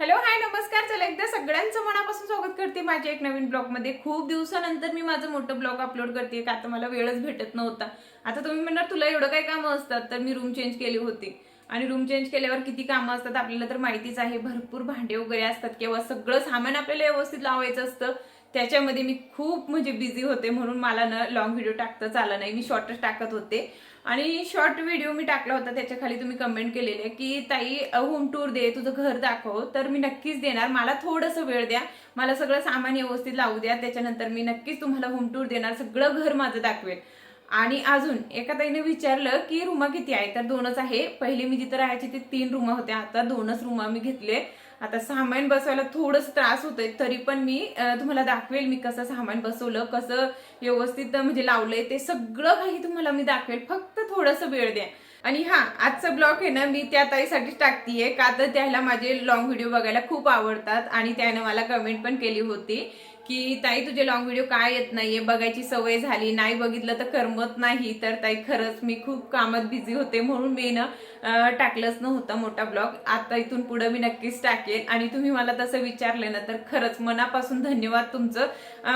Hello hi नमस्कार. चला एकदा सगळ्यांचं मनापासून स्वागत करते माझ्या एक नवीन ब्लॉगमध्ये. खूप दिवसानंतर मी माझं मोठं ब्लॉग अपलोड करते का आता मला वेळच भेटत नव्हता. आता तुम्ही म्हणणार तुला एवढं काय कामं असतात तर मी रूम चेंज केली होती. आणि रूम चेंज केल्यावर किती कामं असतात आपल्याला तर माहितीच आहे. भरपूर भांडे वगैरे असतात किंवा सगळं सामान आपल्याला व्यवस्थित लावायचं असतं. त्याच्यामध्ये मी खूप म्हणजे बिझी होते म्हणून मला ना लॉंग व्हिडिओ टाकताच आला नाही. मी शॉर्टच टाकत होते. आणि शॉर्ट व्हिडिओ मी टाकला होता त्याच्याखाली तुम्ही कमेंट केलेले की ताई होम टूर दे तुझं घर दाखव. तर मी नक्कीच देणार. मला थोडंसं वेळ द्या. मला सगळं सामान व्यवस्थित लावू द्या. त्याच्यानंतर मी नक्कीच तुम्हाला होम टूर देणार. सगळं घर माझं दाखवेल. आणि अजून एका ताईने विचारलं की रुमा किती आहे? तर दोनच आहे. पहिले मी जिथं राहायची ते तीन रुमा होत्या. आता दोनच रुमा मी घेतले. आता सामान बसवायला थोडंसं त्रास होतोय तरी पण मी तुम्हाला दाखवेल मी कसं सामान बसवलं कसं व्यवस्थित म्हणजे लावलंय ते सगळं काही तुम्हाला मी दाखवेल. फक्त थोडंसं वेळ द्या. आणि हा आजचा ब्लॉग आहे ना मी त्या ताईसाठी टाकतीये का तर त्याला माझे लॉंग व्हिडिओ बघायला खूप आवडतात आणि त्याने मला कमेंट पण केली होती. की ताई तुझे लॉंग व्हिडिओ काय येत नाहीये? बघायची सवय झाली. नाही बघितलं तर करमत नाही. तर ताई खरंच मी खूप कामात बिझी होते म्हणून मी ना टाकलंच नव्हतं मोठा ब्लॉग आता इथून पुढे मी नक्कीच टाकेन. आणि तुम्ही मला तसं विचारले ना तर खरंच मनापासून धन्यवाद तुमचं.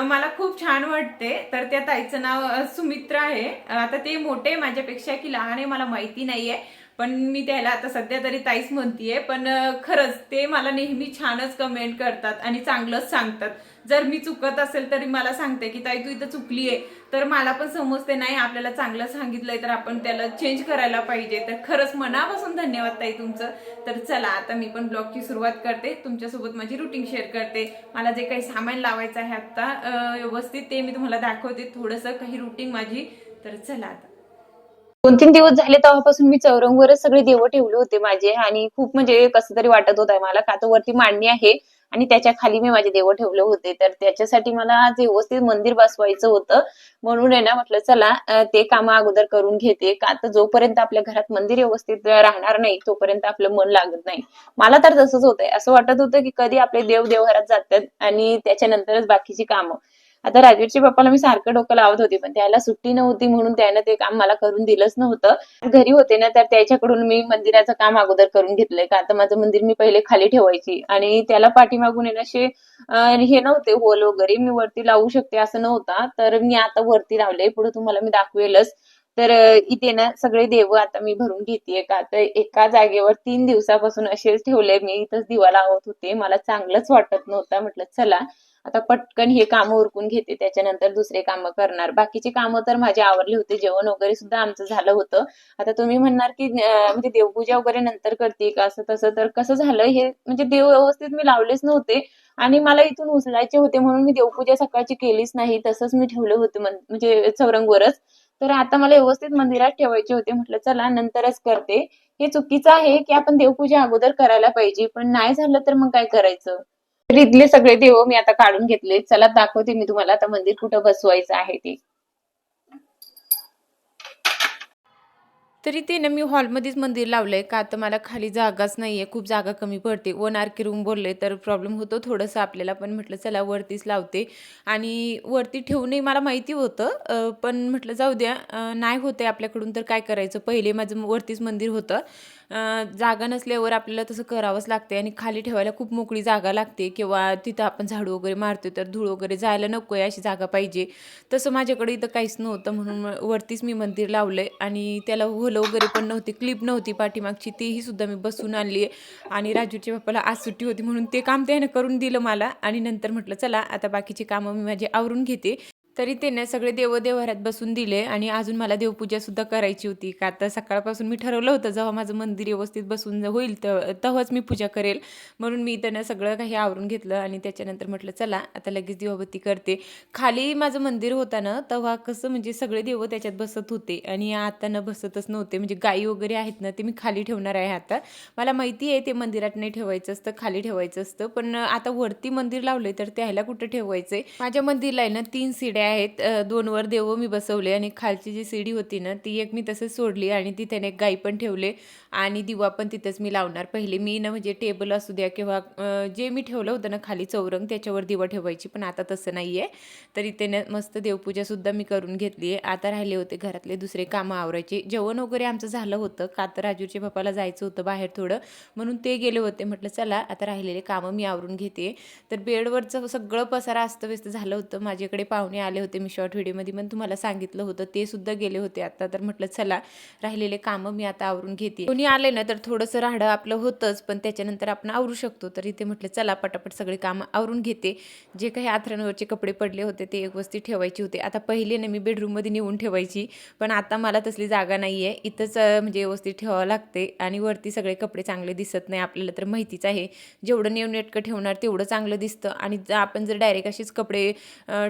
मला खूप छान वाटते. तर त्या ताईचं नाव सुमित्र आहे. आता ते मोठे माझ्यापेक्षा की लहान आहे मला माहिती नाहीये. पण मी त्याला आता सध्या तरी ताईच म्हणतीये. पण खरंच ते मला नेहमी छानच कमेंट करतात आणि चांगलंच सांगतात. जर मी चुकत असेल तरी मला सांगते की ताई तू इथं चुकली आहे. तर मला पण समजते नाही आपल्याला चांगलं सांगितलंय तर आपण त्याला चेंज करायला पाहिजे. तर खरंच मनापासून धन्यवाद ताई तुमचं. तर चला आता मी पण ब्लॉगची सुरुवात करते. तुमच्यासोबत माझी रुटीन शेअर करते. मला जे काही सामान लावायचं आहे आता व्यवस्थित ते मी तुम्हाला दाखवते. थोडंसं काही रुटीन माझी. तर चला आता. दोन तीन दिवस झाले तेव्हापासून मी चौरंगवरच सगळे देव ठेवले होते माझे. आणि खूप म्हणजे कसं तरी वाटत होत. मला का तर वरती मांडणी आहे. आणि त्याच्याखाली मी माझे देव ठेवले होते. तर त्याच्यासाठी मला आज व्यवस्थित मंदिर बसवायचं होतं. म्हणून आहे ना म्हटलं चला ते काम अगोदर करून घेते. का तर जोपर्यंत आपल्या घरात मंदिर व्यवस्थित राहणार नाही तोपर्यंत आपलं मन लागत नाही. मला तर तसंच होतंय. असं वाटत होतं की कधी आपले देव देवघरात जातात आणि त्याच्यानंतरच बाकीची कामं. आता राजवीरच्या बाप्पाला मी सारखं डोकं लावत होते पण त्याला सुट्टी नव्हती म्हणून त्यानं ते काम मला करून दिलंच नव्हतं. घरी होते ना तर त्याच्याकडून मी मंदिराचं काम अगोदर करून घेतलंय का? आता माझं मंदिर मी पहिले खाली ठेवायची आणि त्याला पाठीमागून आहे असे हे नव्हते होल वगैरे मी वरती लावू शकते असं नव्हता. तर मी आता वरती लावले पुढे तुम्हाला मी दाखवेलच. तर इथे ना सगळे देव आता मी भरून घेते का? तर एका जागेवर तीन दिवसापासून असेच ठेवले मी इथंच दिवा लावत होते. मला चांगलंच वाटत नव्हतं म्हटलं चला. आता पटकन हे कामं उरकून घेते त्याच्यानंतर दुसरे कामं करणार. बाकीचे कामं तर माझे आवरले होते जेवण वगैरे सुद्धा आमचं झालं होतं. आता तुम्ही म्हणणार की म्हणजे देवपूजा वगैरे नंतर करते का? असं तसं तर कसं झालं हे? म्हणजे देव व्यवस्थित मी लावलेच नव्हते. आणि मला इथून उचलायचे होते म्हणून मी देवपूजा सकाळची केलीच नाही. तसंच मी ठेवले होते म्हणजे चौरंगवरच. तर आता मला व्यवस्थित मंदिरात ठेवायचे होते. म्हटलं चला नंतरच करते. हे चुकीचं आहे की आपण देवपूजा अगोदर करायला पाहिजे. पण नाही झालं तर मग काय करायचं? इथले सगळे देव मी आता काढून घेतले. चला दाखवते मी तुम्हाला आता मंदिर कुठं बसवायचं आहे ते. तरी ते ना मी हॉलमध्येच मंदिर लावलं आहे का तर मला खाली जागाच नाही आहे खूप जागा कमी पडते. वन आरके रूम बोलले तर प्रॉब्लेम होतो थोडंसं आपल्याला. पण म्हटलं चला वरतीच लावते. आणि वरती ठेवूनही मला माहिती होतं. पण म्हटलं जाऊ द्या. नाही नाही होते आपल्याकडून तर काय करायचं? पहिले माझं वरतीच मंदिर होतं. जागा नसल्यावर आपल्याला तसं करावंच लागते आणि खाली ठेवायला खूप मोकळी जागा लागते. किंवा तिथं आपण झाडू वगैरे मारतो तर धूळ वगैरे जायला नको आहे अशी जागा पाहिजे. तसं माझ्याकडे इथं काहीच नव्हतं. म्हणून मग वरतीच मी मंदिर लावलं आहे आणि त्याला होलं वगैरे पण नव्हती क्लिप नव्हती पाठीमागची तीही सुद्धा मी बसून आणली आहे. आणि राजूच्या बाप्पाला आज सुट्टी होती म्हणून ते काम त्यानं करून दिलं मला. आणि नंतर म्हटलं चला आता बाकीची कामं मी माझी आवरून घेते. तरी त्याने सगळे देव देवघरात बसून दिले आणि अजून मला देवपूजासुद्धा करायची होती. का आता सकाळपासून मी ठरवलं होतं जेव्हा माझं मंदिर व्यवस्थित बसून होईल तर तेव्हाच मी पूजा करेल. म्हणून मी त्यानं सगळं काही आवरून घेतलं आणि त्याच्यानंतर म्हटलं चला आता लगेच दिवाबत्ती करते. खाली माझं मंदिर होतं ना तेव्हा कसं म्हणजे सगळे देव त्याच्यात बसत होते आणि आता न बसतच नव्हते. म्हणजे गायी वगैरे आहेत ना ते मी खाली ठेवणार आहे आता. मला माहिती आहे ते मंदिरात नाही ठेवायचं असतं खाली ठेवायचं असतं. पण आता वरती मंदिर लावलंय तर त्याला कुठं ठेवायचंय? माझ्या मंदिरला आहे ना तीन सिड्या आहेत. दोनवर दोन वर देव मी बसवले आणि खालची जी सीडी होती ना ती एक मी तसंच सोडली आणि तिथे एक गाई पण ठेवले आणि दिवा पण तिथंच मी लावणार. पहिले मी ना म्हणजे टेबल असू द्या किंवा जे मी ठेवलं होतं ना खाली चौरंग त्याच्यावर दिवा ठेवायची पण आता तसं नाही आहे तर इथे ना मस्त देवपूजासुद्धा मी करून घेतली आहे. आता राहिले होते घरातले दुसरे कामं आवरायचे. जेवण वगैरे आमचं झालं होतं. का तर राजूच्या बापाला जायचं होतं बाहेर थोडं. म्हणून ते गेले होते. म्हटलं चला आता राहिलेले कामं मी आवरून घेते. तर बेडवरचं सगळं पसारा अस्तव्यस्त झालं होतं. माझ्याकडे पाहुणे आले होते मी शॉर्ट व्हिडिओमध्ये पण तुम्हाला सांगितलं होतं ते सुद्धा गेले होते आता. तर म्हटलं चला राहिलेले कामं मी आता आवरून घेते. कोणी आले ना तर थोडंसं राहडं आपलं होतंच. पण त्याच्यानंतर आपण आवरू शकतो. तर इथे म्हटलं चला पटापट सगळे कामं आवरून घेते. जे काही आथरणवरचे कपडे पडले होते ते एक वस्ती ठेवायची होते. आता पहिले ना मी बेडरूममध्ये नेऊन ठेवायची. पण आता मला तसली जागा नाही आहे इथंच म्हणजे व्यवस्थित ठेवावं लागते. आणि वरती सगळे कपडे चांगले दिसत नाही. आपल्याला तर माहितीच आहे. जेवढं नेऊन नेटकं ठेवणार तेवढं चांगलं दिसतं. आणि जर आपण जर डायरेक्ट असेच कपडे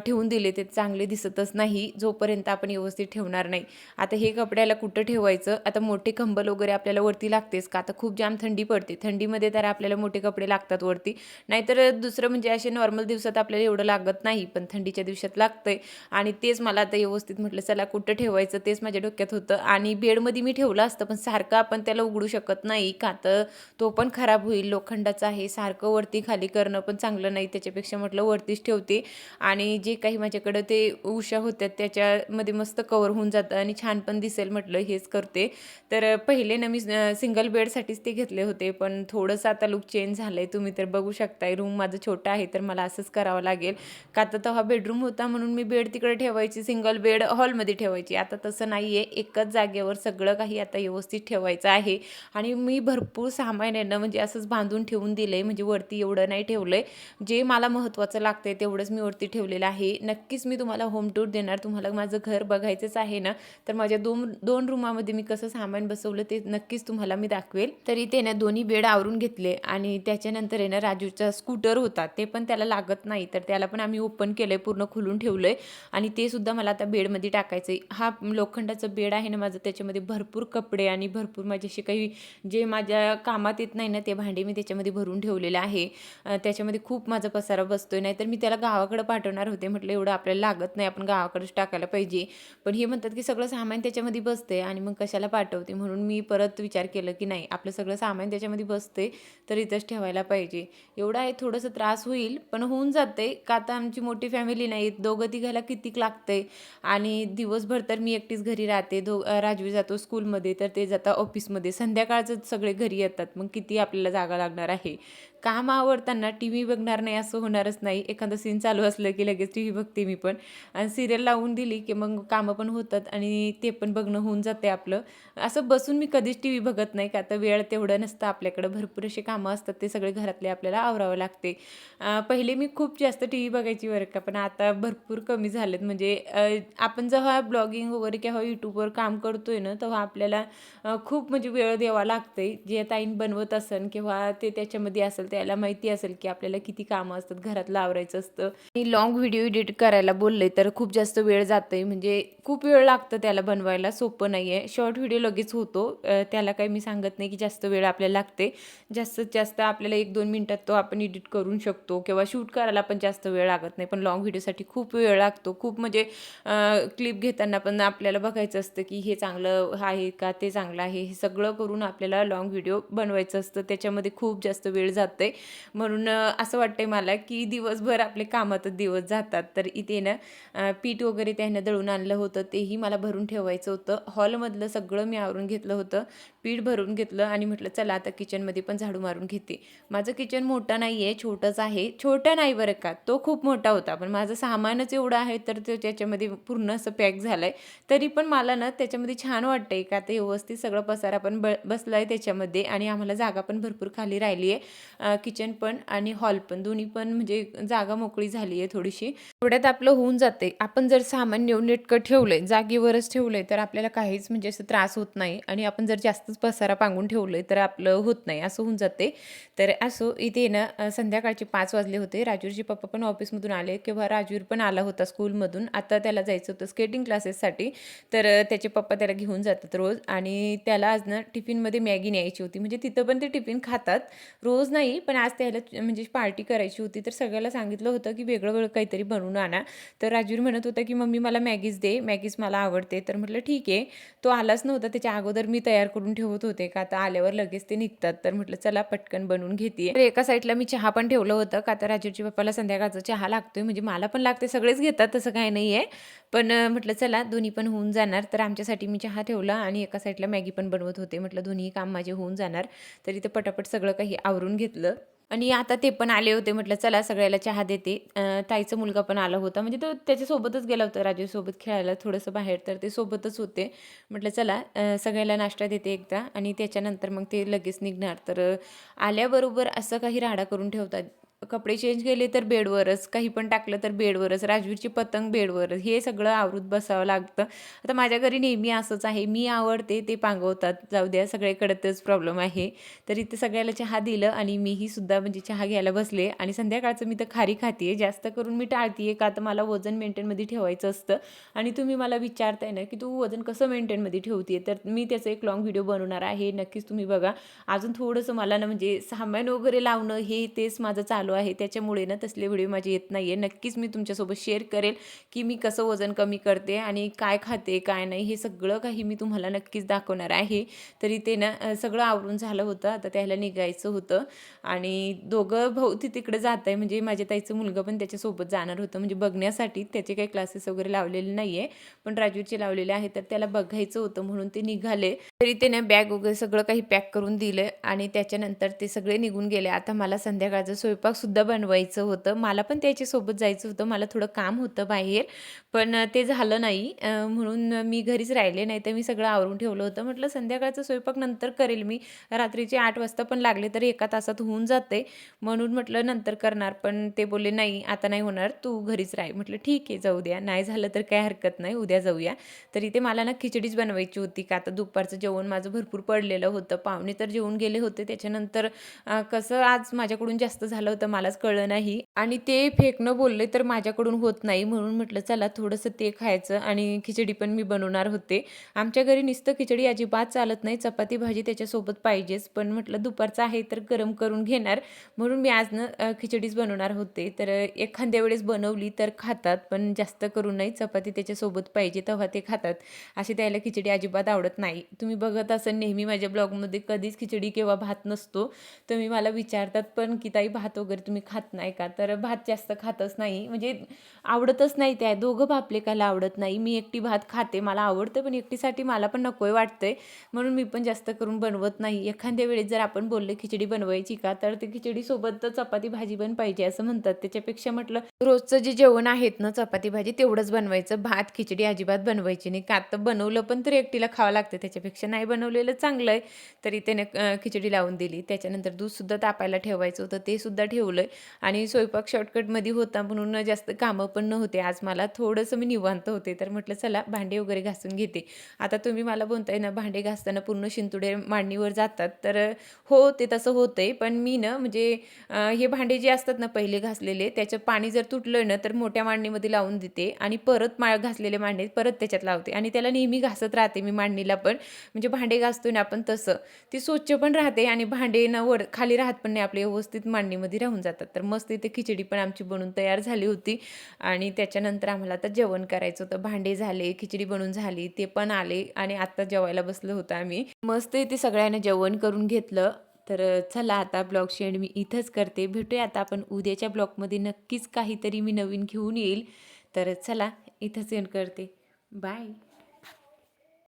ठेवून दिले ते चांगले दिसतच नाही जोपर्यंत आपण व्यवस्थित ठेवणार नाही. आता हे कपड्याला कुठं ठेवायचं? आता मोठे कंबल वगैरे आपल्याला वरती लागतेच का? आता खूप जाम थंडी पडते. थंडीमध्ये तर आपल्याला मोठे कपडे लागतात वरती. नाहीतर दुसरं म्हणजे असे नॉर्मल दिवसात आपल्याला एवढं लागत नाही पण थंडीच्या दिवसात लागतंय. आणि तेच मला आता व्यवस्थित म्हटलं चला कुठं ठेवायचं? तेच माझ्या डोक्यात होतं. आणि बेडमध्ये मी ठेवलं असतं पण सारखं आपण त्याला उघडू शकत नाही का? तर तो पण खराब होईल. लोखंडाचा आहे. सारखं वरती खाली करणं पण चांगलं नाही. त्याच्यापेक्षा म्हटलं वरतीच ठेवते. आणि जे काही माझ्याकडं ते उषा होत्या त्याच्यामध्ये मस्त कवर होऊन जातं आणि छान पण दिसेल म्हटलं हेच करते. तर पहिले ना मी सिंगल बेडसाठीच ते घेतले होते पण थोडंसं आता लुक चेंज झालं आहे तुम्ही तर बघू शकताय रूम माझं छोटं आहे तर मला असंच करावं लागेल. का तर तेव्हा बेडरूम होता म्हणून मी बेड तिकडे ठेवायची सिंगल बेड हॉलमध्ये ठेवायची. आता तसं नाही आहे एकच जागेवर सगळं काही आता व्यवस्थित ठेवायचं आहे. आणि मी भरपूर सामान आहे ना म्हणजे असंच बांधून ठेवून दिलं आहे म्हणजे वरती एवढं नाही ठेवलं आहे जे मला महत्त्वाचं लागतं आहे तेवढंच मी वरती ठेवलेलं आहे. नक्कीच मी तुम्हाला होम टूर देणार तुम्हाला माझं घर बघायचंच आहे ना तर माझ्या दोन दोन रूमामध्ये मी कसं सामान बसवलं ते नक्कीच तुम्हाला मी दाखवेल. तरी ते ना दोन्ही बेड आवरून घेतले आणि त्याच्यानंतर आहे ना राजूचा स्कूटर होता ते पण त्याला लागत नाही तर त्याला पण आम्ही ओपन केलं आहे पूर्ण खुलून ठेवलं आहे आणि ते सुद्धा मला आता बेडमध्ये टाकायचं आहे हा लोखंडाचं बेड आहे ना माझं त्याच्यामध्ये भरपूर कपडे आणि भरपूर माझे असे काही जे माझ्या कामात येत नाही ना ते भांडे मी त्याच्यामध्ये भरून ठेवलेलं आहे. त्याच्यामध्ये खूप माझा पसारा बसतोय नाही तर मी त्याला गावाकडे पाठवणार होते म्हटलं एवढं आपल्याला आपल्याला लागत नाही आपण गावाकडेच टाकायला पाहिजे. पण हे म्हणतात की सगळं सामान त्याच्यामध्ये बसते आणि मग कशाला पाठवते म्हणून मी परत विचार केलं की नाही आपलं सगळं सामान त्याच्यामध्ये बसते तर इथंच ठेवायला पाहिजे. एवढं आहे थोडंसं त्रास होईल पण होऊन जाते का आता आमची मोठी फॅमिली नाही दोघं तिघायला कितीक लागते आणि दिवसभर तर मी एकटीच घरी राहते दो राजवी जातो स्कूलमध्ये तर ते जाता ऑफिसमध्ये संध्याकाळचं सगळे घरी येतात मग किती आपल्याला जागा लागणार आहे? काम आवडताना टी व्ही बघणार नाही असं होणारच नाही. एखादं सीन चालू असलं की लगेच टी व्ही बघते मी पण. आणि सिरियल लावून दिली की मग कामं पण होतात आणि ते पण बघणं होऊन जाते आपलं. असं बसून मी कधीच टी व्ही बघत नाही का तर वेळ तेवढं नसतं. आपल्याकडं भरपूर असे कामं असतात ते सगळे घरातले आपल्याला आवरावं लागते. पहिले मी खूप जास्त टी व्ही बघायची बरं का पण आता भरपूर कमी झालेत. म्हणजे आपण जेव्हा ब्लॉगिंग वगैरे किंवा यूट्यूबवर काम करतोय ना तेव्हा आपल्याला खूप म्हणजे वेळ द्यावा लागते जे ताईन बनवत असेल किंवा ते त्याच्यामध्ये असेल त्याला माहिती असेल की आपल्याला किती कामं असतात घरात लावरायचं असतं. आणि लॉंग व्हिडिओ एडिट करायला बोलले तर खूप जास्त वेळ जातोय. म्हणजे खूप वेळ लागतं त्याला बनवायला. सोपं नाही आहे शॉर्ट व्हिडिओ लगेच होतो. त्याला काही मी सांगत नाही की जास्त वेळ आपल्याला लागते. जास्तीत जास्त आपल्याला एक दोन मिनटात तो आपण एडिट करू शकतो किंवा शूट करायला पण जास्त वेळ लागत नाही. पण लॉंग व्हिडिओसाठी खूप वेळ लागतो. खूप म्हणजे क्लिप घेताना पण आपल्याला बघायचं असतं की हे चांगलं आहे का? ते चांगलं आहे. हे सगळं करून आपल्याला लॉंग व्हिडिओ बनवायचं असतं. त्याच्यामध्ये खूप जास्त वेळ जातो. म्हणून असं वाटतंय मला की दिवसभर आपले कामातच दिवस जातात. तर इथे ना पीठ वगैरे त्यानं दळून आणलं होतं तेही मला भरून ठेवायचं होतं. हॉलमधलं सगळं मी आवरून घेतलं होतं. पीठ भरून घेतलं आणि म्हटलं चला आता किचनमध्ये पण झाडू मारून घेते. माझं किचन मोठं नाही आहे छोटंच आहे. छोटं नाही बरं का तो खूप मोठा होता. पण माझं सामानच एवढं आहे तर ते त्याच्यामध्ये पूर्ण असं पॅक झालं आहे तरी पण मला ना त्याच्यामध्ये छान वाटतंय का ते व्यवस्थित सगळं पसारा पण ब बसला आहे त्याच्यामध्ये आणि आम्हाला जागा पण भरपूर खाली राहिली आहे किचन पण आणि हॉल पण. दोन्ही पण म्हणजे जागा मोकळी झाली आहे थोडीशी. थोड्यात आपलं होऊन जाते. आपण जर सामान नेऊन नेटकं ठेवलंय जागेवरच ठेवलंय तर आपल्याला काहीच म्हणजे असं त्रास होत नाही. आणि आपण जर जास्तच पसारा पांगून ठेवलंय तर आपलं होत नाही. असं होऊन जाते. तर असो इथे ना संध्याकाळचे पाच वाजले होते. राजूरचे पप्पा पण ऑफिसमधून आले किंवा राजूर पण आला होता स्कूलमधून. आता त्याला जायचं होतं स्केटिंग क्लासेससाठी तर त्याचे पप्पा त्याला घेऊन जातात रोज. आणि त्याला आज ना टिफिनमध्ये मॅगी न्यायची होती. म्हणजे तिथं पण ते टिफिन खातात. रोज नाही पण आज त्याला म्हणजे पार्टी करायची होती तर सगळ्याला सांगितलं होतं की वेगळं वेगळं काहीतरी बनवून आणा. तर राजवीर म्हणत होता की मम्मी मला मॅगीज दे मॅगीज मला आवडते. तर म्हटलं ठीक आहे. तो आलाच नव्हता त्याच्या अगोदर मी तयार करून ठेवत होते का? आता आल्यावर लगेच ते निघतात. तर म्हटलं चला पटकन बनवून घेते तर एका साईडला मी चहा पण ठेवलं होतं का तर राजूरच्या पप्पाला संध्याकाळचा चहा लागतोय म्हणजे मला पण लागते सगळेच घेतात तसं काय नाही आहे पण म्हटलं चला दोन्ही पण होऊन जाणार. तर आमच्यासाठी मी चहा ठेवला आणि एका साईडला मॅगी पण बनवत होते. म्हटलं दोन्ही काम माझे होऊन जाणार. तर इथं पटापट सगळं काही आवरून घेतलं. आणि आता ते पण आले होते. म्हटलं चला सगळ्याला चहा देते. ताईचा मुलगा पण आला होता. म्हणजे तो त्याच्यासोबतच गेला होता राजेसोबत खेळायला थोडंसं बाहेर. तर ते सोबतच होते. म्हटलं चला सगळ्याला नाश्ता देते एकदा. आणि त्याच्यानंतर मग ते लगेच निघणार. तर आल्याबरोबर असं काही राडा करून ठेवतात. कपडे चेंज केले तर बेडवरच काही पण टाकलं तर बेडवरच राजवीरची पतंग बेडवरच हे सगळं आवृत बसावं लागतं. आता माझ्या घरी नेहमी असंच आहे मी आवडते ते पांगवतात जाऊ द्या सगळ्याकडे तेच प्रॉब्लेम आहे. तर इथे सगळ्याला चहा दिलं आणि मीही सुद्धा म्हणजे चहा घ्यायला बसले आणि संध्याकाळचं मी तर खारी खाते जास्त करून मी टाळते का? तर मला वजन मेंटेनमध्ये ठेवायचं असतं. आणि तुम्ही मला विचारताय ना की तू वजन कसं मेंटेनमध्ये ठेवते तर मी त्याचं एक लॉंग व्हिडिओ बनवणार आहे नक्कीच तुम्ही बघा. अजून थोडंसं मला ना म्हणजे सामान वगैरे लावणं हे तेच माझं चालू आहे त्याच्यामुळे ना तसले व्हिडिओ माझे येत नाही आहे नक्कीच मी तुमच्यासोबत शेअर करेल की मी कसं वजन कमी करते आणि काय खाते काय नाही हे सगळं काही मी तुम्हाला नक्कीच दाखवणार आहे. तरी ते ना सगळं आवरून झालं होतं आता त्याला निघायचं होतं. आणि दोघं भाऊ ती तिकडे जात आहे म्हणजे माझ्या ताईचं मुलगा पण त्याच्यासोबत जाणार होतं. म्हणजे बघण्यासाठी त्याचे काही क्लासेस वगैरे लावलेले नाही आहे पण राजूचे लावलेले आहे तर त्याला बघायचं होतं म्हणून ते निघाले. तरी ते ना बॅग वगैरे सगळं काही पॅक करून दिलं आणि त्याच्यानंतर ते सगळे निघून गेले. आता मला संध्याकाळचा स्वयंपाक सुद्धा बनवायचं होतं. मला पण त्याच्यासोबत जायचं होतं. मला थोडं काम होतं बाहेर. पण ते झालं नाही. म्हणून मी घरीच राहिले नाही. तर मी सगळं आवरून ठेवलं होतं. म्हटलं संध्याकाळचं स्वयंपाक नंतर करेल मी. रात्रीचे आठ वाजता पण लागले तर एका तासात होऊन जाते. म्हणून म्हटलं नंतर करणार. पण ते बोलले नाही आता नाही होणार. तू घरीच राह. म्हटलं ठीक आहे जाऊ द्या. नाही झालं तर काय हरकत नाही. उद्या जाऊया. तर इथे मला ना खिचडीच बनवायची होती. का आता दुपारचं जेवण माझं भरपूर पडलेलं होतं. पाहुणे तर जेवून गेले होते. त्याच्यानंतर कसं आज माझ्याकडून जास्त झालं होतं. मलाच कळलं नाही. आणि ते फेकणं बोलले तर माझ्याकडून होत नाही. म्हणून म्हटलं चला थोडंसं ते खायचं आणि खिचडी पण मी बनवणार होते. आमच्या घरी नुसतं खिचडी अजिबात चालत नाही. चपाती भाजी त्याच्यासोबत पाहिजेच. पण म्हटलं दुपारचं आहे तर गरम करून घेणार. म्हणून मी आजनं खिचडीच बनवणार होते. तर एखाद्या वेळेस बनवली तर खातात पण जास्त करून नाही. चपाती त्याच्यासोबत पाहिजे तेव्हा ते खातात. अशी त्याला खिचडी अजिबात आवडत नाही. तुम्ही बघत असाल नेहमी माझ्या ब्लॉगमध्ये कधीच खिचडी किंवा भात नसतो. तुम्ही मला विचारतात पण की ताई भात वगैरे तुम्ही खात नाही का तर भात जास्त खातच नाही. म्हणजे आवडतच नाही त्या दोघं बापलेकाला आवडत नाही. मी एकटी भात खाते मला आवडतं पण एकटीसाठी मला पण नकोय वाटतंय. म्हणून मी पण जास्त करून बनवत नाही. एखाद्या वेळेस जर आपण बोलले खिचडी बनवायची का तर ते खिचडीसोबत तर चपाती भाजी पण पाहिजे असं म्हणतात. त्याच्यापेक्षा म्हटलं रोजचं जे जेवण आहेत ना चपाती भाजी तेवढंच बनवायचं. भात खिचडी अजिबात बनवायची नाही. का तर बनवलं पण तर एकटीला खावं लागतं. त्याच्यापेक्षा नाही बनवलेलं चांगलं आहे तरी त्याने खिचडी लावून दिली. त्याच्यानंतर दूधसुद्धा तापायला ठेवायचं होतं. ते सुद्धा ठेवलं आणि स्वयंपाक शॉर्टकटमध्ये होता म्हणून जास्त कामं पण नव्हते. आज मला थोडंसं मी निवांत होते. तर म्हटलं चला भांडे वगैरे घासून घेते. आता तुम्ही मला बोलताय ना भांडे घासताना पूर्ण शिंतुडे मांडणीवर जातात. तर हो ते तसं होतंय. पण मी ना म्हणजे हे भांडे जे असतात ना पहिले घासलेले त्याचं पाणी जर तुटलं ना तर मोठ्या मांडणीमध्ये लावून देते. आणि परत मा घासलेले मांडे परत त्याच्यात लावते. आणि त्याला नेहमी घासत राहते मी मांडणीला पण. म्हणजे भांडे घासतो ना आपण तसं. ती स्वच्छ पण राहते आणि भांडे ना वर खाली राहत पण नाही आपले व्यवस्थित मांडणीमध्ये राहून. जातात. तर मस्त इथे खिचडी पण आमची बनून तयार झाली होती. आणि त्याच्यानंतर आम्हाला आता जेवण करायचं होतं. भांडे झाले खिचडी बनून झाली ते पण आले आणि आत्ता जेवायला बसलो होतो आम्ही. मस्त इथे सगळ्यांना जेवण करून घेतलं. तर चला आता ब्लॉग शेअर मी इथंच करते. भेटूया आता आपण उद्याच्या ब्लॉगमध्ये. नक्कीच काहीतरी मी नवीन घेऊन येईल. तर चला इथंच एंड करते. बाय.